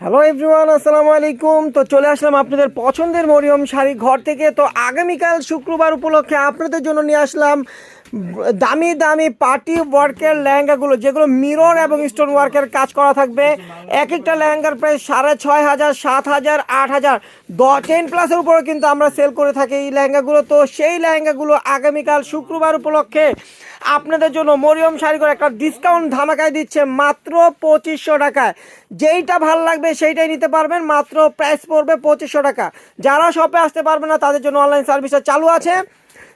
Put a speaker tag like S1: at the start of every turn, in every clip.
S1: Hello everyone আসসালামু আলাইকুম। তো চলে আসলাম আপনাদের পছন্দের মরিয়ম শাড়ি ঘর থেকে। তো আগামীকাল শুক্রবার উপলক্ষে আপনাদের জন্য নিয়ে আসলাম দামি দামি পার্টি ওয়ার্কের লেহেঙ্গাগুলো, যেগুলো মিরর এবং স্টোন ওয়ার্কের কাজ করা থাকবে। এক একটা লেহেঙ্গার প্রায় সাড়ে ছয় হাজার, সাত হাজার, আট হাজার। দ টেন প্লাসের উপরে কিন্তু আমরা সেল করে থাকি এই লেহেঙ্গাগুলো। তো সেই লেহেঙ্গাগুলো আগামীকাল শুক্রবার উপলক্ষে আপনাদের জন্য মরিয়ম শাড়ি করে একটা ডিসকাউন্ট ধামাকায় দিচ্ছে মাত্র পঁচিশশো টাকায়। যেইটা ভালো লাগবে সেইটাই নিতে পারবেন, মাত্র প্রাইস পড়বে পঁচিশশো টাকা। যারা শপে আসতে পারবে না, তাদের জন্য অনলাইন সার্ভিসটা চালু আছে।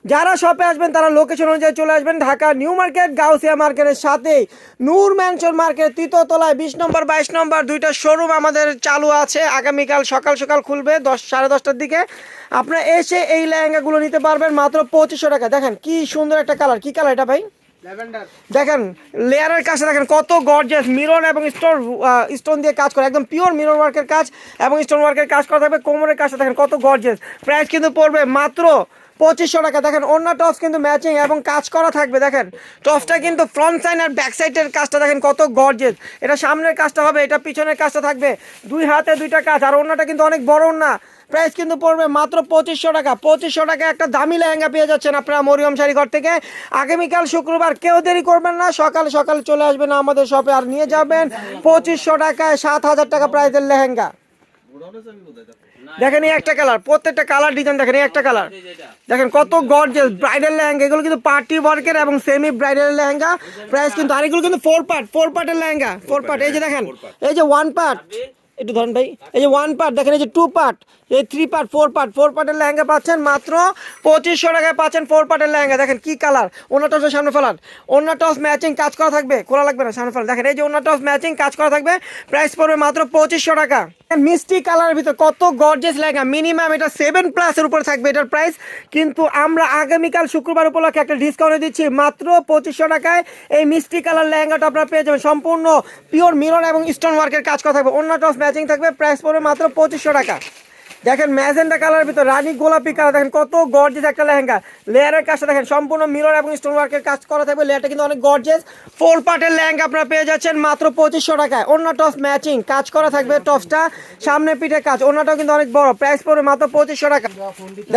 S1: যারা শপে আসবেন তারা লোকেশন অনুযায়ী চলে আসবেন। ঢাকা নিউ মার্কেট গাউসিয়া মার্কেটের সাথেই। নূর ম্যানশন মার্কেট তৃতীয়তলায় বিশ নম্বর বাইশ নম্বর দুইটা শোরুম আমাদের চালু আছে। আগামীকাল সকাল সকাল খুলবে দশ সাড়ে দশটার দিকে। আপনারা এসে এই লেহেঙ্গাগুলো নিতে পারবেন মাত্র পঁচিশশো টাকা। দেখেন কি সুন্দর একটা কালার কি কালার এটা ভাই? দেখেন লেয়ারের কাছে দেখেন কত গর্জেস মিরন এবং স্টোন স্টোন দিয়ে কাজ করে। একদম পিওর মিরন ওয়ার্কের কাজ এবং স্টোন ওয়ার্কের কাজ করা থাকবে। কোমরের কাছে দেখেন কত গর্জেস প্রাইস কিন্তু পড়বে মাত্র পঁচিশশো টাকা। দেখেন, অন্য টপস কিন্তু ম্যাচিং এবং কাজ করা থাকবে, দেখেন। টপসটা কিন্তু ফ্রন্ট সাইড আর ব্যাক সাইডের কাজটা, দেখেন কত গর্জেস এটা সামনের কাজটা হবে, এটা পিছনের কাজটা থাকবে। দুই হাতে দুইটা কাজ, আর অন্যটা কিন্তু অনেক বড় না প্রাইস কিন্তু পড়বে মাত্র পঁচিশশো টাকা। পঁচিশশো টাকা একটা দামি লেহেঙ্গা পেয়ে যাচ্ছেন আপনারা মরিয়ম শাড়ি ঘর থেকে। আগামীকাল শুক্রবার কেউ দেরি করবেন না, সকাল সকাল চলে আসবেন আমাদের শপে আর নিয়ে যাবেন পঁচিশশো টাকায় সাত হাজার টাকা প্রাইসের লেহেঙ্গা। দেখেন এই একটা কালার প্রত্যেকটা কালার ডিজাইন দেখেন এই একটা কালার দেখেন কত গর্জেস ব্রাইডাল লেহেঙ্গা এগুলো কিন্তু পার্টি ওয়ার্কের এবং সেমি ব্রাইডাল লেহেঙ্গা প্রাইস কিন্তু আর এগুলো কিন্তু ফোর পার্ট ফোর পার্টের লেহেঙ্গা ফোর পার্ট এই যে দেখেন এই যে ওয়ান পার্ট একটু ধরেন ভাই, এই যে ওয়ান পার্ট দেখেন এই যে টু পার্ট এই three part four part four পার্টের লেহেঙ্গা পাচ্ছেন মাত্র পঁচিশশো টাকায় পাচ্ছেন ফোর পার্টের লেহেঙ্গা। দেখেন কি কালার অন্য টসের সামনে ফেলান। অন্য টস ম্যাচিং কাজ করা থাকবে? খোলা লাগবে না সামনে ফেলান। দেখেন এই যে অন্য টস ম্যাচিং কাজ করা থাকবে। প্রাইস পড়বে মাত্র পঁচিশশো টাকা। মিষ্টি কালারের ভিতর কত গর্জেস লেহেঙ্গা। মিনিমাম এটা সেভেন প্লাসের উপরে থাকবে এটার প্রাইস কিন্তু আমরা আগামীকাল শুক্রবার উপলক্ষে একটা ডিসকাউন্টে দিচ্ছি মাত্র পঁচিশশো টাকায়। এই মিষ্টি কালার লেহেঙ্গাটা আপনারা পেয়ে যাবেন। সম্পূর্ণ পিওর মিরর এবং স্টোন ওয়ার্কের কাজ করা থাকবে। অন্য টস ম্যাচিং থাকবে প্রাইস পড়বে মাত্র পঁচিশশো টাকা। দেখেন ম্যাজেন্ডা কালারের ভিতর, রানী গোলাপি কালার, দেখেন কত গর্জেস একটা লেহেঙ্গা। লেয়ারের কাজটা দেখেন, সম্পূর্ণ মিরর এবং স্টোন ওয়ার্কের কাজ করা থাকবে। লেয়ারটা কিন্তু অনেক গর্জেস ফোর পার্টের লেহেঙ্গা আপনারা পেয়ে যাচ্ছেন মাত্র পঁচিশশো টাকায়। অন্য টপস ম্যাচিং কাজ করা থাকবে টপসটা সামনে পিঠে কাজ অন্যটাও কিন্তু অনেক বড়। প্রাইস পড়বে মাত্র পঁচিশশো টাকা।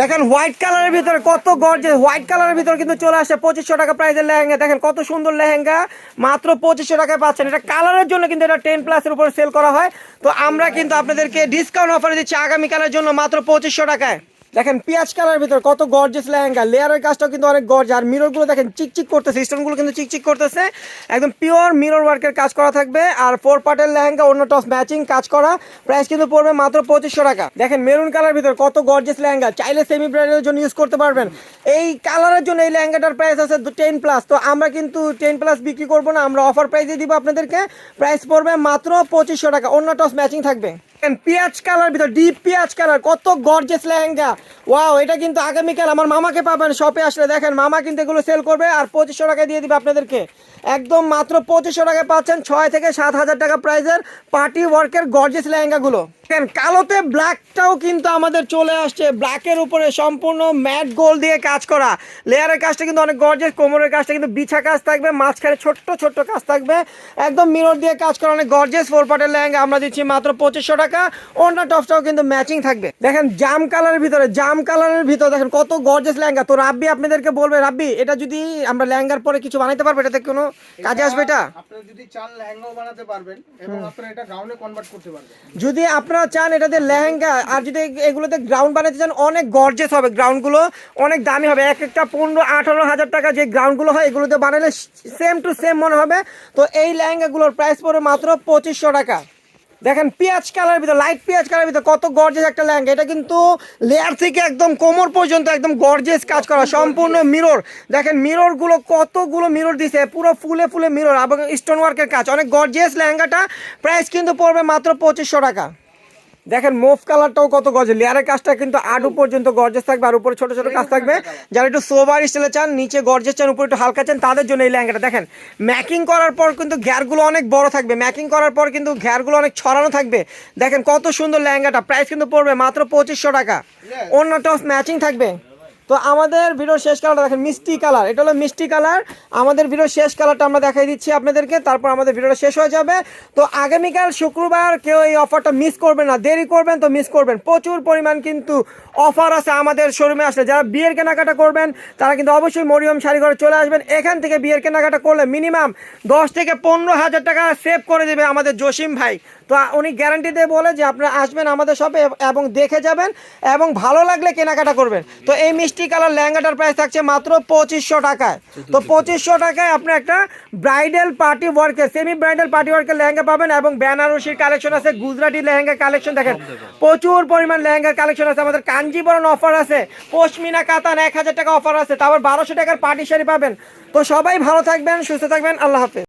S1: দেখেন হোয়াইট কালারের ভিতরে কত গর্জেস হোয়াইট কালারের ভিতরে কিন্তু চলে আসে পঁচিশশো টাকা প্রাইসের লেহেঙ্গা। দেখেন কত সুন্দর লেহেঙ্গা, মাত্র পঁচিশশো টাকায় পাচ্ছেন। এটা কালারের জন্য কিন্তু এটা টেন প্লাসের উপরে সেল করা হয়। তো আমরা কিন্তু আপনাদেরকে ডিসকাউন্ট অফার দিচ্ছি আগামীকালের জন্য। মাত্র পঁচিশশো টাকায়। দেখেন, পেঁয়াজ কালার ভিতর কত গর্জেস লেহেঙ্গা। লেয়ারের কাজটাও কিন্তু অনেক গর্জ আর মিররগুলো দেখেন, চিকচিক করতেছে স্টোনগুলো কিন্তু চিকচিক করতেছে। একদম পিওর মিরর ওয়ার্কের কাজ করা থাকবে। আর ফোর পার্টের লেহেঙ্গা, অন্য টস ম্যাচিং কাজ করা। প্রাইস কিন্তু পড়বে মাত্র পঁচিশশো টাকা। দেখেন মেরুন কালার ভিতর কত গর্জেস লেহেঙ্গা। চাইলে সেমি ব্রাইডের জন্য ইউজ করতে পারবেন। এই কালারের জন্য এই লেহেঙ্গাটার প্রাইস আছে টেন প্লাস তো আমরা কিন্তু টেন প্লাস বিক্রি করব না, আমরা অফার প্রাইসে দিব আপনাদেরকে। প্রাইস পড়বে মাত্র পঁচিশশো টাকা। অন্য টস ম্যাচিং থাকবে। পেঁয়াজ কালার ভিতর, ডিপ পেঁয়াজ কালার, কত গর্জেস লেহেঙ্গা। ওয়াও এটা কিন্তু আগামীকাল আমার মামাকে পাবেন শপে আসলে। দেখেন, মামা কিন্তু এগুলো সেল করবে আর পঁচিশশো টাকায় দিয়ে দিবে আপনাদেরকে। একদম মাত্র পঁচিশশো টাকায় পাচ্ছেন ছয় থেকে সাত হাজার টাকা প্রাইসের পার্টি ওয়ার্কের গর্জেস লেহেঙ্গাগুলো। দেখেন, কালোতে ব্ল্যাকটাও কিন্তু আমাদের চলে আসছে। ব্ল্যাকের উপরে সম্পূর্ণ ম্যাট গোল দিয়ে কাজ করা। লেয়ারের কাজটা কিন্তু অনেক গর্জেস কোমরের কাজটা কিন্তু বিছা কাজ থাকবে, মাঝখানে ছোট্ট ছোট্ট কাজ থাকবে। একদম মিরর দিয়ে কাজ করা, অনেক গর্জেস ফোর পার্টের লেহেঙ্গা আমরা দিচ্ছি মাত্র পঁচিশশো টাকা অন্য টপসটাও কিন্তু ম্যাচিং থাকবে। দেখেন জাম কালারের ভিতরে জাম কালারের ভিতরে দেখেন কত গর্জেস লেহেঙ্গা। তো রাব্বি আপনাদেরকে বলবে রাব্বি এটা যদি আমরা লেহেঙ্গার পরে কিছু বানাইতে পারব এটাতে কোনো কাজে আসবে এটা?
S2: আপনারা যদি চান লেহেঙ্গাও বানাতে পারবেন এবং আপনারা এটা গাউনে কনভার্ট করতে পারবেন।
S1: যদি আপনারা চান এটাতে লেহেঙ্গা আর যদি এগুলোতে গ্রাউন্ড বানাতে চান অনেক গর্জেস হবে গ্রাউন্ডগুলো অনেক দামি হবে। এক একটা পনেরো আঠারো হাজার টাকা যে গ্রাউন্ডগুলো হয় এগুলোতে বানালে সেম টু সেম মনে হবে। তো এই লেহেঙ্গাগুলোর প্রাইস পড়বে মাত্র পঁচিশশো টাকা। দেখেন পেঁয়াজ কালার ভিতরে লাইট পেঁয়াজ কালার ভিতরে, কত গর্জেস একটা লেহেঙ্গা। এটা কিন্তু লেয়ার থেকে একদম কোমর পর্যন্ত একদম গর্জেস কাজ করা, সম্পূর্ণ মিরর দেখেন মিররগুলো কতগুলো মিরর দিছে, পুরো ফুলে ফুলে মিরর এবং স্টোন ওয়ার্কের কাজ। অনেক গর্জেস ল্যাঙ্গাটা প্রাইস কিন্তু পড়বে মাত্র পঁচিশশো টাকা। দেখেন মোফ কালারটাও কত গজ। লেয়ারের কাজটা কিন্তু আডু পর্যন্ত গর্জেস থাকবে আর উপরে ছোট ছোট কাজ থাকবে। যারা একটু সোবার স্টাইলে চান নিচে গর্জেস চান উপরে একটু হালকা চান তাদের জন্য এই লেহেঙ্গাটা। দেখেন ম্যাকিং করার পর কিন্তু ঘ্যারগুলো অনেক বড় থাকবে। ম্যাকিং করার পর কিন্তু ঘ্যারগুলো অনেক ছড়ানো থাকবে। দেখেন কত সুন্দর লেহেঙ্গাটা। প্রাইস কিন্তু পড়বে মাত্র পঁচিশশো টাকা। অন্য টপ ম্যাচিং থাকবে। তো আমাদের ভিডিওর শেষ কালারটা দেখেন, মিষ্টি কালার এটা হলো মিষ্টি কালার আমাদের ভিডিওর শেষ কালারটা আমরা দেখাই দিচ্ছি আপনাদেরকে। তারপর আমাদের ভিডিওটা শেষ হয়ে যাবে। তো আগামীকাল শুক্রবার কেউ এই অফারটা মিস করবেন না। দেরি করবেন তো মিস করবেন। প্রচুর পরিমাণ কিন্তু অফার আছে আমাদের শোরুমে আসলে। যারা বিয়ের কেনাকাটা করবেন, তারা কিন্তু অবশ্যই মরিয়ম শাড়ি ঘরে চলে আসবেন। এখান থেকে বিয়ের কেনাকাটা করলে মিনিমাম দশ থেকে পনেরো হাজার টাকা সেভ করে দেবে আমাদের জসিম ভাই। তো উনি গ্যারান্টি দিয়ে বলে যে আপনারা আসবেন আমাদের শপে এবং দেখে যাবেন এবং ভালো লাগলে কেনাকাটা করবেন। তো এই মিষ্টি কালার লেহেঙ্গাটার প্রাইস থাকছে মাত্র পঁচিশশো টাকায়। তো পঁচিশশো টাকায় আপনি একটা ব্রাইডাল পার্টি ওয়ার্কের সেমি ব্রাইডাল পার্টি ওয়ার্কের লেহেঙ্গা পাবেন এবং বেনারসির কালেকশন আছে গুজরাটি লেহেঙ্গা কালেকশন দেখেন। প্রচুর পরিমাণ লেহেঙ্গার কালেকশন আছে আমাদের কাঞ্জিবরণ অফার আছে পশমিনা কাতান এক হাজার টাকা অফার আছে তারপর বারোশো টাকার পার্টি শাড়ি পাবেন। তো সবাই ভালো থাকবেন সুস্থ থাকবেন আল্লাহ হাফেজ।